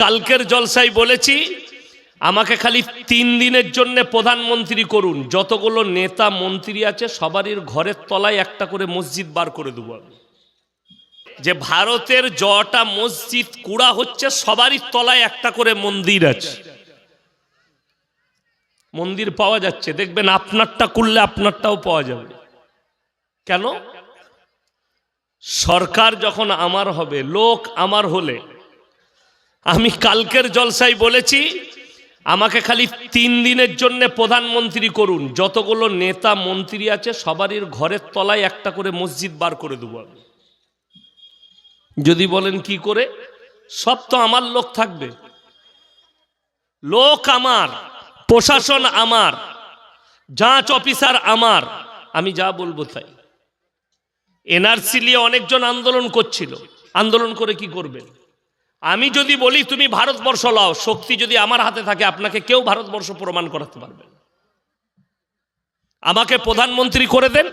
কালকের জলসাই বলেছি, আমাকে খালি তিন দিনের জন্য প্রধানমন্ত্রী করুন। যতগুলো নেতা মন্ত্রী আছে, সবারই ঘরের তলায় একটা করে মসজিদ বার করে দেবো আমি। যে ভারতের জটা মসজিদ কুড়া হচ্ছে, সবারই তলায় একটা করে মন্দির আছে। মন্দির পাওয়া যাচ্ছে, দেখবেন আপনারটা করলে আপনারটাও পাওয়া যাবে। কেন? সরকার যখন আমার হবে, লোক আমার হলে আমি কালকের জলসাই বলেছি, আমাকে খালি তিন দিনের জন্য প্রধানমন্ত্রী করুন। যতগুলো নেতা মন্ত্রী আছে, সবারই ঘরের তলায় একটা করে মসজিদ বার করে দেবো আমি। যদি বলেন কি করে? সব তো আমার লোক থাকবে। লোক আমার, প্রশাসন আমার, যাঁচ অফিসার আমার, আমি যা বলব তাই। এনআরসি নিয়ে অনেকজন আন্দোলন করছিল। আন্দোলন করে কি করবেন? আমি যদি বলি তুমি ভারতবর্ষ লাও, শক্তি যদি আমার হাতে থাকে, আপনাকে কেউ ভারতবর্ষ প্রমাণ করাতে পারবে। আমাকে প্রধানমন্ত্রী করে দেন।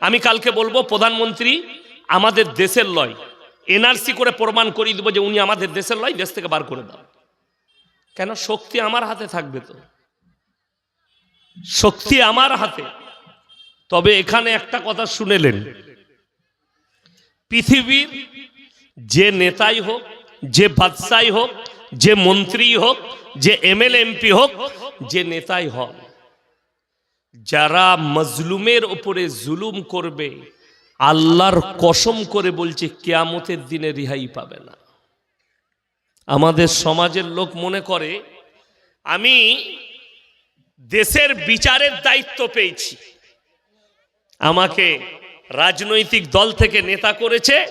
আমি কালকে বলব, প্রধানমন্ত্রী, আমাদের দেশের লয়। এনআরসি করে প্রমাণ করিয়ে দেবো যে উনি আমাদের দেশের লয়, দেশ থেকে বার করে দাও। কেন? শক্তি আমার হাতে থাকবে তো। শক্তি আমার হাতে। তবে এখানে একটা কথা শুনেলেন। পৃথিবীর যে নেতাই হোক যে বাদশাই হোক, যে মন্ত্রী হোক, যে এমএল এমপি হোক, যে নেতাই হোক, যারা মজলুমের ওপরে জুলুম করবে, আল্লাহর কসম করে বলছে, কেয়ামতের দিনে রিহাই পাবে না। আমাদের সমাজের লোক মনে করে, আমি দেশের বিচারের দায়িত্ব পেয়েছি। আমাকে রাজনৈতিক দল থেকে নেতা করেছে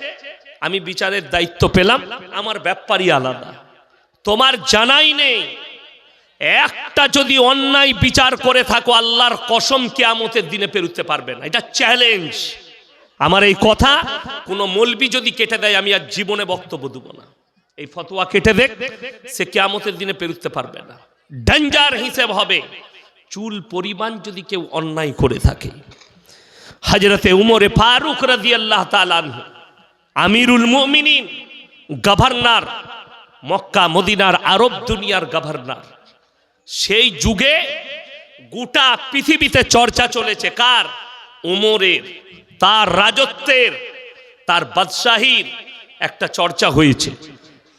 আমি বিচারের দায়িত্ব পেলাম, আমার ব্যাপারই আলাদা। তোমার জানাই নেই। একটা যদি অন্যায় বিচার করে থাকো, আল্লাহর কসম কেয়ামতের দিনে পেরুতে পারবে না। এটা চ্যালেঞ্জ আমার এই কথা, কোনো মলবি যদি কেটে দেয়, আমি আর জীবনে বক্তব্য দেব না। এই ফতোয়া কেটে দেখ, সে কেয়ামতের দিনে পেরুতে পারবে না। ডেঞ্জার হিসেব হবে। চুল পরিমাণ যদি কেউ অন্যায় করে থাকে। হজরতে উমরে ফারুক রাজি আল্লাহ তালানহু আমিরুল মুমিনিন, গভর্নর, মক্কা, মদিনার আরব দুনিয়ার গভর্নর। সেই যুগে গোটা পৃথিবীতে চর্চা চলেছে। কার? উমরের। তার রাজত্বের, তার বাদশাহীর একটা চর্চা হয়েছে।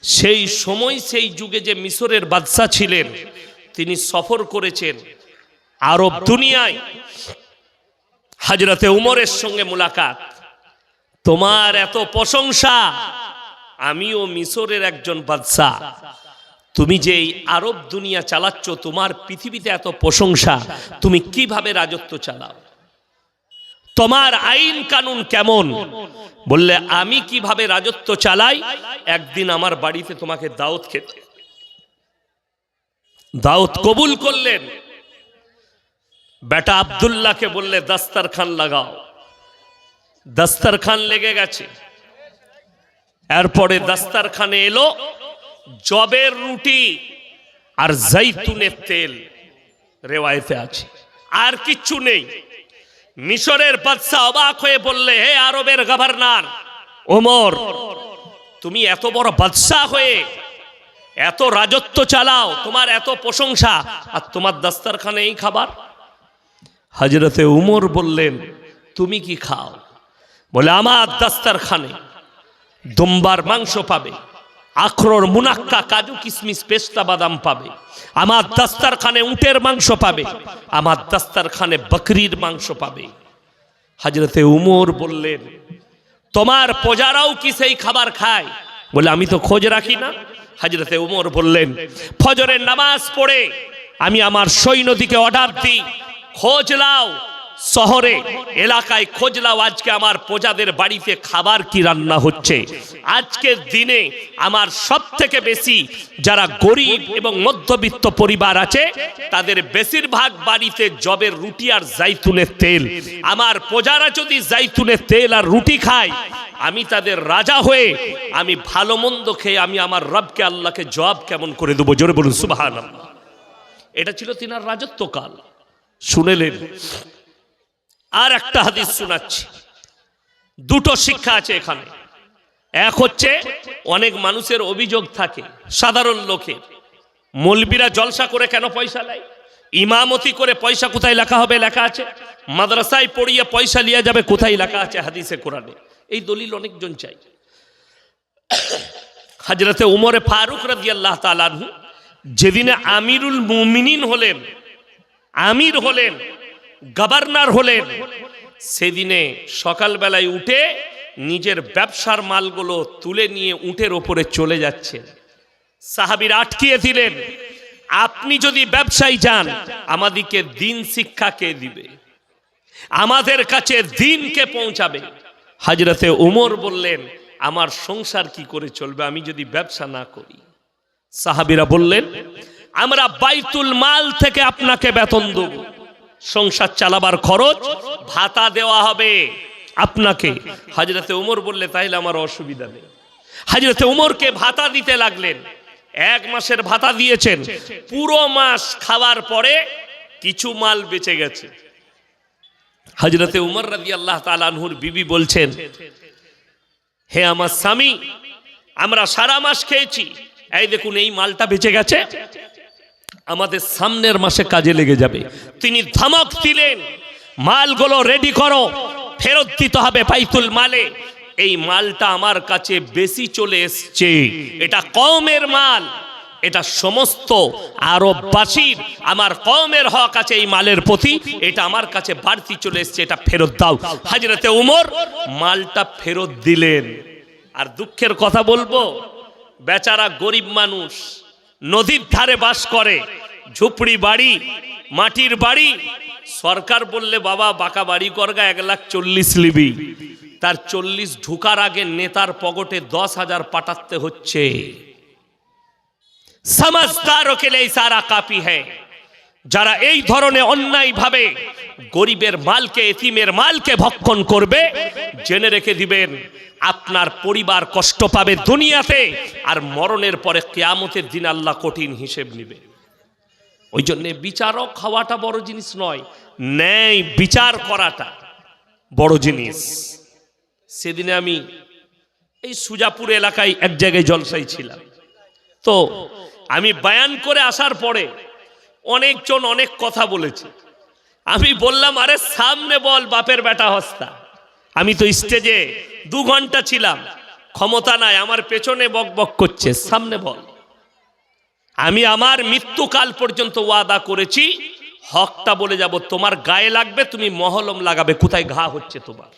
সেই সময় সেই যুগে যে মিশরের বাদশাহ ছিলেন, তিনি সফর করেছেন আরব দুনিয়ায়। হাজরতে উমরের সঙ্গে মুলাকাত। তোমার এত প্রশংসা। আমিও মিশরের একজন বাদশাহ। তুমি যে এই আরব দুনিয়া চালাচ্ছ, তোমার পৃথিবীতে এত প্রশংসা, তুমি কীভাবে রাজত্ব চালাও? তোমার আইন কানুন কেমন? বললে, আমি কীভাবে রাজত্ব চালাই? একদিন আমার বাড়িতে তোমাকে দাওয়াত খেতে। দাওয়াত কবুল করলেন। বেটা আবদুল্লাহকে বললে, দাস্তারখান লাগাও। দাস্তারখান লেগে গেছে। এরপরে দাস্তারখানে এলো জবের রুটি আর জৈতুনের তেল রেওয়ায়তে আছে। আর কিচ্ছু নেই। মিশরের বাদশাহ অবাক হয়ে বললে, হে আরবের গভর্নর, ওমর, তুমি এত বড় বাদশাহ হয়ে এত রাজত্ব চালাও, তোমার এত প্রশংসা, আর তোমার দাস্তারখানে এই খাবার? হজরতে উমর বললেন, তুমি কি খাও? বলে, আমার দাস্তারখানে দুম্বার মাংস পাবে, আখরোর মুনাক্কা কাজু কিশমিশ পেস্তা বাদাম পাবে, আমার দাস্তারখানে উটের মাংস পাবে, আমার দাস্তারখানে বকরির মাংস পাবে। হাজরতে উমর বললেন, তোমার প্রজারাও কি সেই খাবার খায়? বলে, আমি তো খোঁজ রাখি না। হাজরতে উমর বললেন, ফজরের নামাজ পড়ে আমি আমার সৈন্যদিকে অর্ডার দিই, খোঁজ লাও শহরে, এলাকায় খোঁজ লাও আজকে আমার প্রজাদের বাড়িতে খাবার কি রান্না হচ্ছে। আজকের দিনে আমার সব থেকে বেশি যারা গরিব এবং মধ্যবিত্ত পরিবার আছে, তাদের বেশিরভাগ বাড়িতে জবের রুটি আর জাইতুনের তেল। আমার প্রজারা যদি জাইতুনের তেল আর রুটি খায়, আমি তাদের রাজা হয়ে, আমি ভালো মন্দ খেয়ে আমি আমার রবকে, আল্লাহকে জবাব কেমন করে দেবো? জোরে বলুন সুবাহান এটা ছিল তিনার রাজত্বকাল। শুনেলেন আর একটা হাদিস শোনাচ্ছি। দুটো শিক্ষা আছে এখানে। এক হচ্ছে, অনেক মানুষের অভিযোগ থাকে, সাধারণ লোকের। মলবিরা জলসা করে কেন পয়সা নেয়? ইমামতি করে পয়সা কোথায় লেখা হবে, লেখা আছে? মাদ্রাসায় পড়িয়ে পয়সা লিয়া যাবে, কোথায় লেখা আছে হাদিসে, কোরআনে? এই দলিল অনেকজন চাই হাজরতে উমরে ফারুক রাজি আল্লাহ তালানহু যেদিনে আমিরুল মুমিনিন হলেন, আমির হলেন গভর্নর হলেন। সেদিনে সকালবেলায় উঠে নিজের ব্যবসার মালগুলো তুলে নিয়ে উঠের ওপরে চলে যাচ্ছেন। সাহাবির আটকিয়ে দিলেন, আপনি যদি ব্যবসায় যান, আমাদিকে দিন শিক্ষা কে দিবে? আমাদের কাছে দিনকে পৌঁছাবে? হাজরতে উমর বললেন, আমার সংসার কি করে চলবে? আমি যদি ব্যবসা না করি? সাহাবিরা বললেন, আমরা বাইতুল মাল থেকে আপনাকে বেতন দেব। সংসার চালাবার খরচ ভাতা দেওয়া হবে। আপনাকে হাজরতে উমর বললে তাইলে আমার অসুবিধা নেই। হাজরতে উমরকে ভাতা দিতে লাগলেন। এক মাসের ভাতা দিয়েছেন। পুরো মাস খাওয়ার পরে কিছু মাল বেঁচে গেছে। হজরতে উমর রাজি আল্লাহ তালানহুর বিবি বলছেন, হে আমার স্বামী, আমরা সারা মাস খেয়েছি। এই দেখুন, এই মালটা বেঁচে গেছে। আমাদের সামনের মাসে কাজে লেগে যাবে। তিনি ধমক দিলেন, মালগুলো রেডি করো, ফেরত দিতে হবে পাইতুল মালে। এই মালটা আমার কাছে বেশি চলে এসছে। এটা কমের মাল, এটা সমস্ত আরববাসীর, আমার কমের হক আছে এই মালের প্রতি, এটা আমার কাছে বাড়তি চলে এসছে, এটা ফেরত দাও। হাজরাতে উমর মালটা ফেরত দিলেন। আর দুঃখের কথা বলব, বেচারা গরিব মানুষ নদীর ধারে বাস করে। ঝুপড়ি বাড়ি, মাটির বাড়ি। সরকার বললে, বাবা, বাঁকা বাড়ি করগা, এক লাখ চল্লিশ লিবি। তার চল্লিশ ঢুকার আগে নেতার পকেটে দশ হাজার পাঠাতে হচ্ছে। সমঝদারও কে সারা কাপি হ্যায়। যারা এই ধরনের অন্যায় ভাবে গরিবের মালকে, এতিমের মালকে ভক্ষণ করবে, জেনে রেখে দিবেন, আপনার পরিবার কষ্ট পাবে দুনিয়াতে, আর মরণের পরে কেয়ামতের দিন আল্লাহ কঠিন হিসেব নিবে। ওই জন্য বিচারক হওয়াটা বড় জিনিস নয়, ন্যায় বিচার করাটা বড় জিনিস। সেদিনে আমি এই সুজাপুর এলাকায় এক জায়গায় জলসাই ছিলাম। তো আমি বায়ান করে আসার পরে অনেকজন অনেক কথা বলেছে। আমি বললাম, আরে সামনে বল বাপের বেটা হস্তা। আমি তো স্টেজে দু ঘণ্টা ছিলাম, ক্ষমতা নাই, আমার পেছনে বক বক করছে, সামনে বল। আমি আমার মৃত্যুকাল পর্যন্ত ওয়াদা করেছি, হকটা বলে যাব, তোমার গায়ে লাগবে, তুমি মহলম লাগাবে, কোথায় ঘা হচ্ছে তোমার?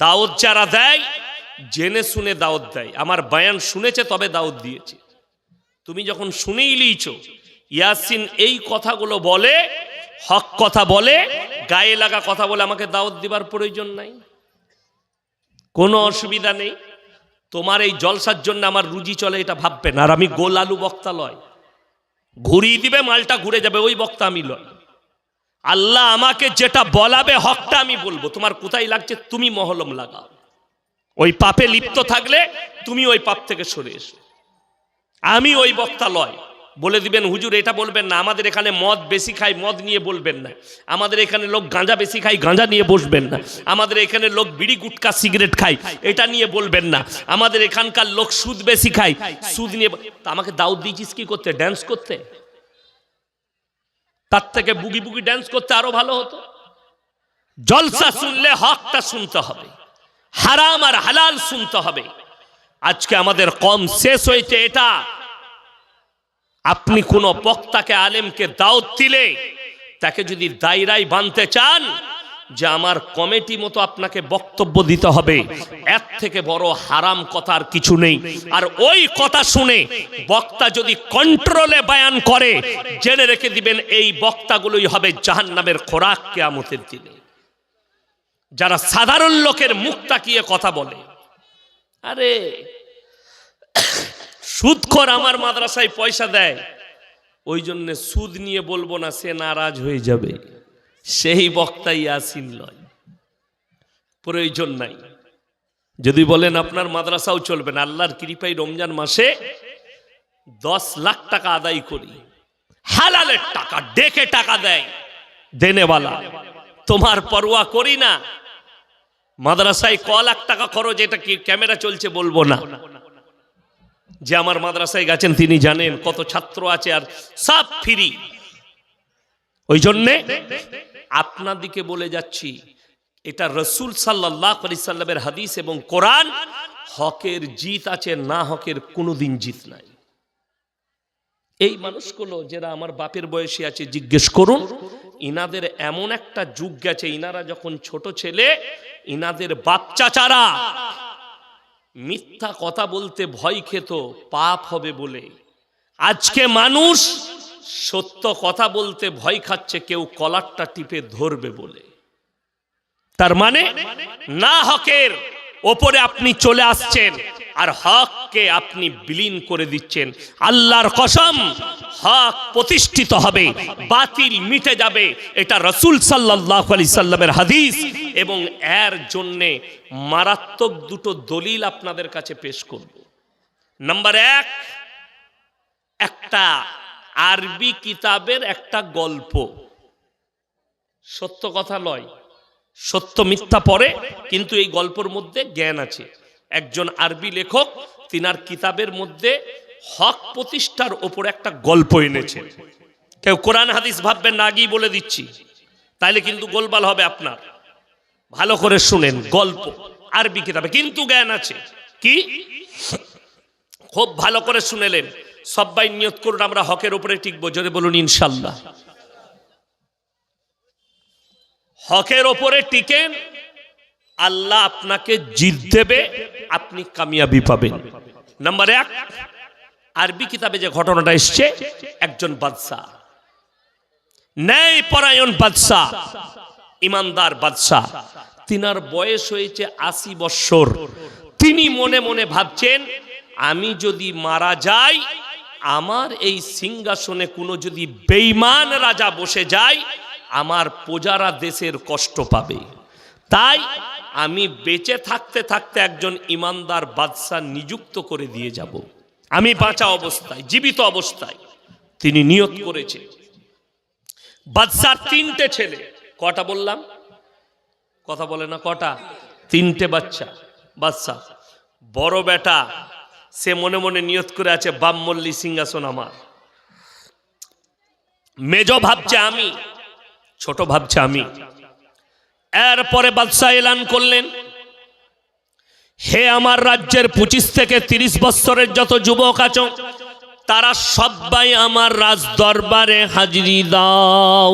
দাওয়াত যারা দেয়, জেনে শুনে দাওয়াত দেয়। আমার বায়ান শুনেছে, তবে দাওয়াত দিয়েছে। তুমি যখন শুনেই লিয়েছ ইয়াসিন এই কথাগুলো বলে, হক কথা বলে, গায়ে লাগা কথা বলে আমাকে দাওয়াত দিবার প্রয়োজন নাই। কোনো অসুবিধা নেই। তোমার এই জলসার জন্য আমার রুজি চলে এটা ভাববে না। আর আমি গোল আলু বক্তা লয়। ঘুরিয়ে দিবে, মালটা ঘুরে যাবে, ওই বক্তা আমি লয়। আল্লাহ আমাকে যেটা বলাবে হকটা আমি বলব। তোমার কোথায় লাগছে তুমি মহলম লাগাও। ওই পাপে লিপ্ত থাকলে তুমি ওই পাপ থেকে সরে এসো। আমি ওই বক্তা লয়। বলে দিবেন, হুজুর, এটা বলবেন না। আমাদের এখানে মদ বেশি খায়, মদ নিয়ে বলবেন না। আমাদের এখানে লোক গাঁজা বেশি খায়, গাঁজা নিয়ে বসবেন না। আমাদের এখানে লোক বিড়ি, গুটকা, সিগারেট খায়, এটা নিয়ে বলবেন না। আমাদের এখানকার লোক সুদ বেশি খায়, সুদ নিয়ে আমাকে দাউদ দিয়েছিস কি করতে? ড্যান্স করতে? তার থেকে বুগি বুগি ড্যান্স করতে আরও ভালো হতো। জলসা শুনলে হকটা শুনতে হবে। হারাম আর হালাল শুনতে হবে। আজকে আমাদের কম শেষ হয়েছে এটা। আপনি কোন বক্তাকে, আলেমকে দাওয়াত দিলে তাকে যদি দায়রাই বানতে চান যে আমার কমিটি মতো আপনাকে বক্তব্য দিতে হবে, এর থেকে বড় হারাম কথা আর কিছু নেই। আর ওই কথা শুনে বক্তা যদি কন্ট্রোলে বায়ান করে, জেনে রেখে দিবেন এই বক্তাগুলোই হবে জাহান্নামের খোরাক কেয়ামতের দিনে। যারা সাধারণ লোকের মুখ তাকিয়ে কথা বলে, আরে সুদখোর আমার মাদ্রাসায় পয়সা দেয়। ওই জন্য সুদ নিয়ে বলব না, সে নারাজ হয়ে যাবে। সেই বক্তাই আসিন লয়। প্রয়োজন নাই। যদি বলেন আপনার মাদ্রাসাও চলবে না, আল্লাহর কৃপাই রমজান মাসে দশ লাখ টাকা আদায় করি। হালালের টাকা, ডেকে টাকা দেয়। দেনেওয়ালা তোমার পরোয়া করি না। মাদ্রাসায় ক লাখ টাকা খরচ, এটা কি ক্যামেরা চলছে বলব না। যে আমার মাদ্রাসায় গেছেন, তিনি জানেন কত ছাত্র আছে আর সব ফ্রি। ওই জন্যে আপনাদিকে বলে যাচ্ছি, এটা রসুল সাল্লাহ সাল্লামের হাদিস এবং কোরআন, হকের জিত আছে, না হকের কোনোদিন জিত নাই। এই মানুষগুলো যারা আমার বাপের বয়সী আছে, জিজ্ঞেস করুন, ইনাদের এমন একটা যুগ গেছে, ইনারা যখন ছোট ছেলে, ইনাদের বাচ্চা চারা মিথ্যা কথা বলতে ভয় খেত, পাপ হবে বলে। আজকে মানুষ সত্য কথা বলতে ভয় খাচ্ছে, কেউ কলারটা টিপে ধরবে বলে। তার মানে না হকের ওপরে আপনি চলে আসছেন, আর হককে আপনি বিলীন করে দিচ্ছেন। আল্লাহর কসম, হক প্রতিষ্ঠিত হবে, বাতিল মিটে যাবে। এটা রসুল সাল্লাহ আলি সাল্লামের হাদিস এবং এর জন্যে মারাত্মক দুটো দলিল আপনাদের কাছে পেশ করব। নাম্বার এক, একটা আরবি কিতাবের একটা গল্প। সত্য কথা নয়, সত্য মিথ্যা পড়ে, কিন্তু এই গল্পের মধ্যে জ্ঞান আছে। একজন আরবি লেখক তিনার কিতাবের মধ্যে হক প্রতিষ্ঠার ওপর একটা গল্প এনেছেন কেউ কোরআন হাদিস ভাববেন না, আগেই বলে দিচ্ছি। তাইলে কিন্তু গোলবাল হবে আপনার। ভালো করে শুনেন, গল্প, আরবি কিতাবে। কিন্তু জ্ঞান আছে। কি? খুব ভালো করে শুনেলেন। সবাই নিয়ত করুন, আমরা হকের উপরে টিকবো। জোরে বলুন, ইনশাল্লাহ। হকের ওপরে টিকেন, আল্লাহ আপনাকে জিত দেবে, আপনি কামিয়াবি পাবেন। নাম্বার এক, আরবি কিতাবে যে ঘটনাটা এসছে, একজন বাদশাহ ন্যায় পরায়ণ বাদশাহ ইমানদার বাদশাহ তিনার বয়স হয়েছে আশি বৎসর। তিনি মনে মনে ভাবছেন, আমি যদি মারা যাই, আমার এই সিংহাসনে কোনো যদি বেইমান রাজা বসে যায়, আমার প্রজারা দেশের কষ্ট পাবে। তাই আমি বেঁচে থাকতে থাকতে একজন ইমানদার বাদশাহ নিযুক্ত করে দিয়ে যাব। আমি বাঁচা অবস্থায়, জীবিত অবস্থায়। তিনি নিয়ত করেছে। বাদশার তিনটে ছেলে। কটা বললাম? কথা বলে না কটা? তিনটে বাচ্চা। বাচ্চা বড় বেটা, সে মনে মনে নিয়ত করে আছে, বামমল্লী সিংহাসন আমার। মেজ ভাবছে আমি, ছোট ভাবছে আমি। এরপরে বাদশাহ এলান করলেন, হে আমার রাজ্যের পঁচিশ থেকে তিরিশ বৎসরের যত যুবক আছো, তারা সবাই আমার রাজ দরবারে হাজিরি দাও।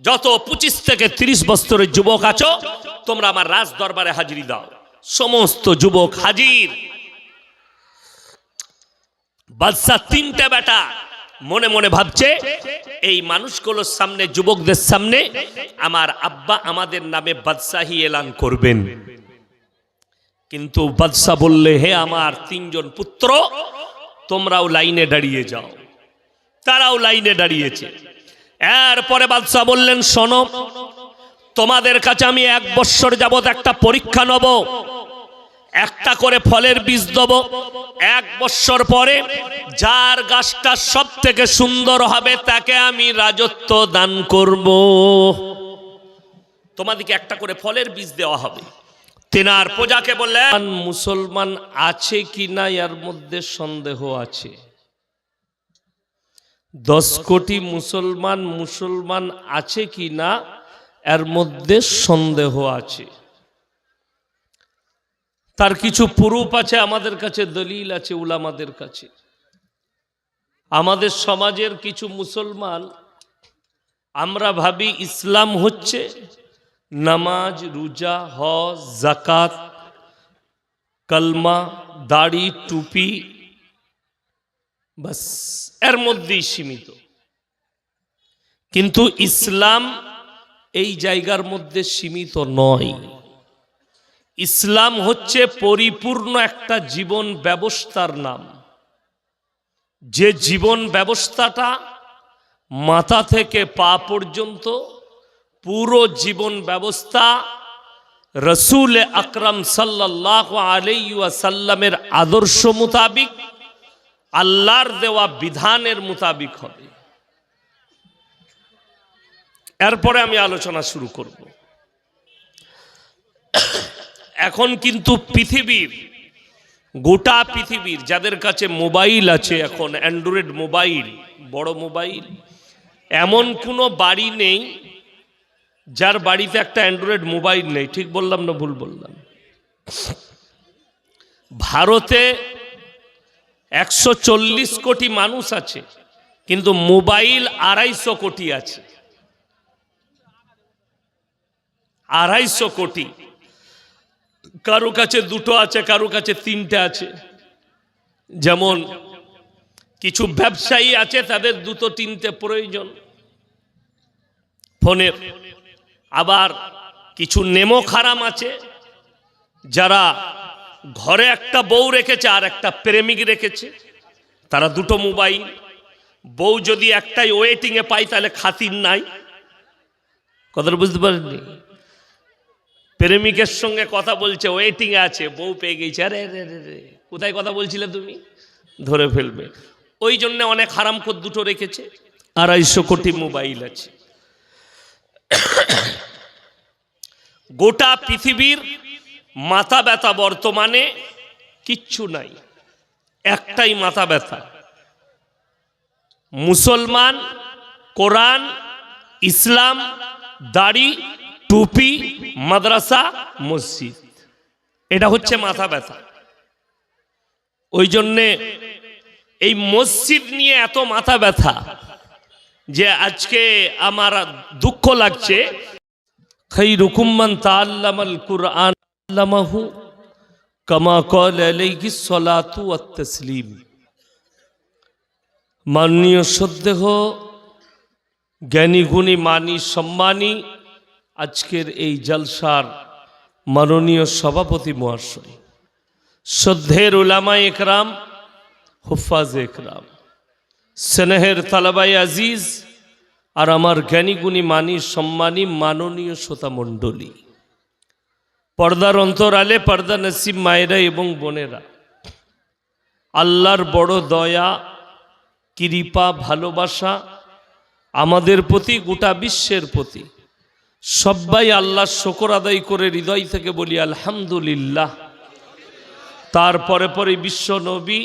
যত পঁচিশ থেকে তিরিশ বৎসরের যুবক আছো, তোমরা আমার রাজ দরবারে হাজিরি দাও। সমস্ত যুবক হাজির। বাদশাহ তিনটে বেটা মনে মনে ভাবছে, এই মানুষগুলোর সামনে, যুবকদের সামনে আমার আব্বা আমাদের নামে বাদশাহী এলান করবেন। কিন্তু বাদশাহ বললে, হে আমার তিনজন পুত্র, তোমরাও লাইনে দাঁড়িয়ে যাও। তারাও লাইনে দাঁড়িয়েছে। এরপরে বাদশাহ বললেন, শোনো, তোমাদের কাছে আমি এক বৎসর যাবৎ একটা পরীক্ষা নেব। একটা করে ফলের বীজ দেব। এক বৎসর পরে যার গাছটা সব থেকে সুন্দর হবে তাকে আমি রাজত্ব দান করব। তোমাদেরকে একটা করে ফলের বীজ দেওয়া হবে। তেনার প্রজাকে বললেন মুসলমান আছে কি না? এর মধ্যে সন্দেহ আছে। দশ কোটি মুসলমান মুসলমান আছে কি না? এর মধ্যে সন্দেহ আছে। তার কিছু পুরুপ আছে, আমাদের কাছে দলিল আছে, উলামাদের কাছে। আমাদের সমাজের কিছু মুসলমান, আমরা ভাবি ইসলাম হচ্ছে নামাজ, রোজা, হজ জাকাত কলমা, দাড়ি, টুপি, বাস, এর মধ্যেই সীমিত। কিন্তু ইসলাম এই জায়গার মধ্যে সীমিত নয়। ইসলাম হচ্ছে পরিপূর্ণ একটা জীবন ব্যবস্থার নাম। যে জীবন ব্যবস্থাটা মাথা থেকে পা পর্যন্ত পুরো জীবন ব্যবস্থা রসুল আকরম সাল্লাহ আলাইসাল্লামের আদর্শ মোতাবিক, আল্লাহর দেওয়া বিধানের মোতাবিক হবে। এরপরে আমি আলোচনা শুরু করব। এখন কিন্তু পৃথিবীর, গোটা পৃথিবীর যাদের কাছে মোবাইল আছে এখন, অ্যান্ড্রয়েড মোবাইল, বড় মোবাইল, এমন কোনো বাড়ি নেই যার বাড়িতে একটা অ্যান্ড্রয়েড মোবাইল নেই। ঠিক বললাম না ভুল বললাম? ভারতে একশো চল্লিশ কোটি মানুষ আছে, কিন্তু মোবাইল আড়াইশো কোটি আছে। আড়াইশো কোটি। কারও কাছে দুটো আছে, কারও কাছে তিনটে আছে। যেমন, কিছু ব্যবসায়ী আছে, তাদের দুটো তিনটে প্রয়োজন। ফোনের আবার কিছু নেমো খারাম আছে, যারা ঘরে একটা বউ রেখেছে আর একটা প্রেমিক রেখেছে। তারা দুটো মোবাইল। বউ যদি একটাই ওয়েটিংয়ে পায়, তাহলে খাতির নাই। কথাটা বুঝতে পারেননি? প্রেমিকের সঙ্গে কথা বলছে ওয়েটিংয়ে আছে, বউ পেয়ে গেছে, আরে রে রে রে কোথায় কথা বলছিলে তুমি? ধরে ফেলবে। ওই জন্য অনেক হারাম কর দুটো রেখেছে, আড়াইশো কোটি মোবাইল আছে। গোটা পৃথিবীর মাথা ব্যথা বর্তমানে কিচ্ছু নাই, একটাই মাথা ব্যথা। মুসলমান, কোরআন, ইসলাম, দাড়ি টুপি, মাদ্রাসা, মসজিদ। এটা হচ্ছে মাথা ব্যথা। ওই জন্যে এই মসজিদ নিয়ে এত মাথা ব্যথা যে আজকে আমার দুঃখ লাগছে। খৈরুকুম মান তাআল্লামাল কুরআন আল্লামাহু কামা ক্বাল আলাইহি সলাতু ওয়াত তাসলিম। মাননীয় সদ্দেহ, জ্ঞানী গুণী, মানি সম্মানী আজকের এই জলসার মাননীয় সভাপতি মহাশয় শ্রদ্ধের উলামা একরাম, হুফাজ একরাম, স্নেহের তালাবাই আজিজ, আর আমার জ্ঞানী গুণী মানি, সম্মানী, মাননীয় শ্রোতা মণ্ডলী। পর্দার অন্তরালে পর্দা নসিব মায়েরা এবং বোনেরা, আল্লাহর বড় দয়া, কৃপা, ভালোবাসা, আমাদের প্রতি, গোটা বিশ্বের প্রতি সবাই আল্লাহ শকর আদায় করে হৃদয় থেকে বলি, আলহামদুলিল্লাহ। তারপরে পরে বিশ্ব নবী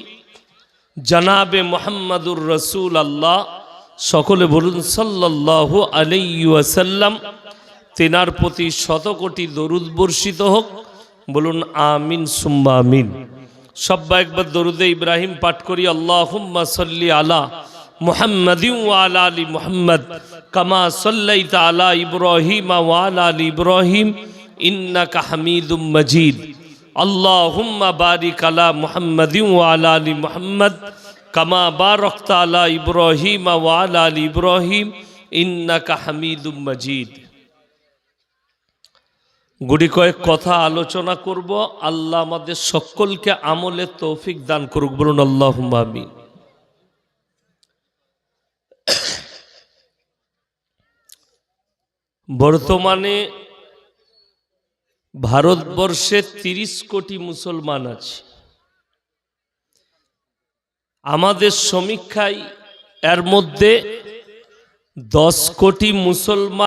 জানাবে মোহাম্মদুর রসুল আল্লাহ সকলে বলুন সাল্লাহ আলাইসাল্লাম তেনার প্রতি শত কোটি দরুদ বর্ষিত হোক। বলুন, আমিন, সুম্মা আমিন। সব্বা একবার দরুদে ইব্রাহিম পাঠ করি আল্লাহ সাল্লি আলা আলী মুহাম্মদ, কামা সাল্লাইতা আলা ইব্রাহিম ওয়ালা ইব্রাহিম, ইন্নাকা হামিদুম মজিদ। আল্লাহুম্মা বারিক আলা মুহাম্মাদিন ওয়ালা আলী মুহাম্মদ, কামা বারাকতা আলা ইব্রাহিম ওয়ালা ইব্রাহিম, ইন্নাকা হামিদুম মজিদ। গুড়ি কয়েক কথা আলোচনা করব, আল্লাহ আমাদের সকলকে আমলের তৌফিক দান করুক, বলুন আল্লাহ আমিন। বর্তমানে ভারতবর্ষে তিরিশ কোটি মুসলমান আছে। আমাদের সমীক্ষায় এর মধ্যে দশ কোটি মুসলমান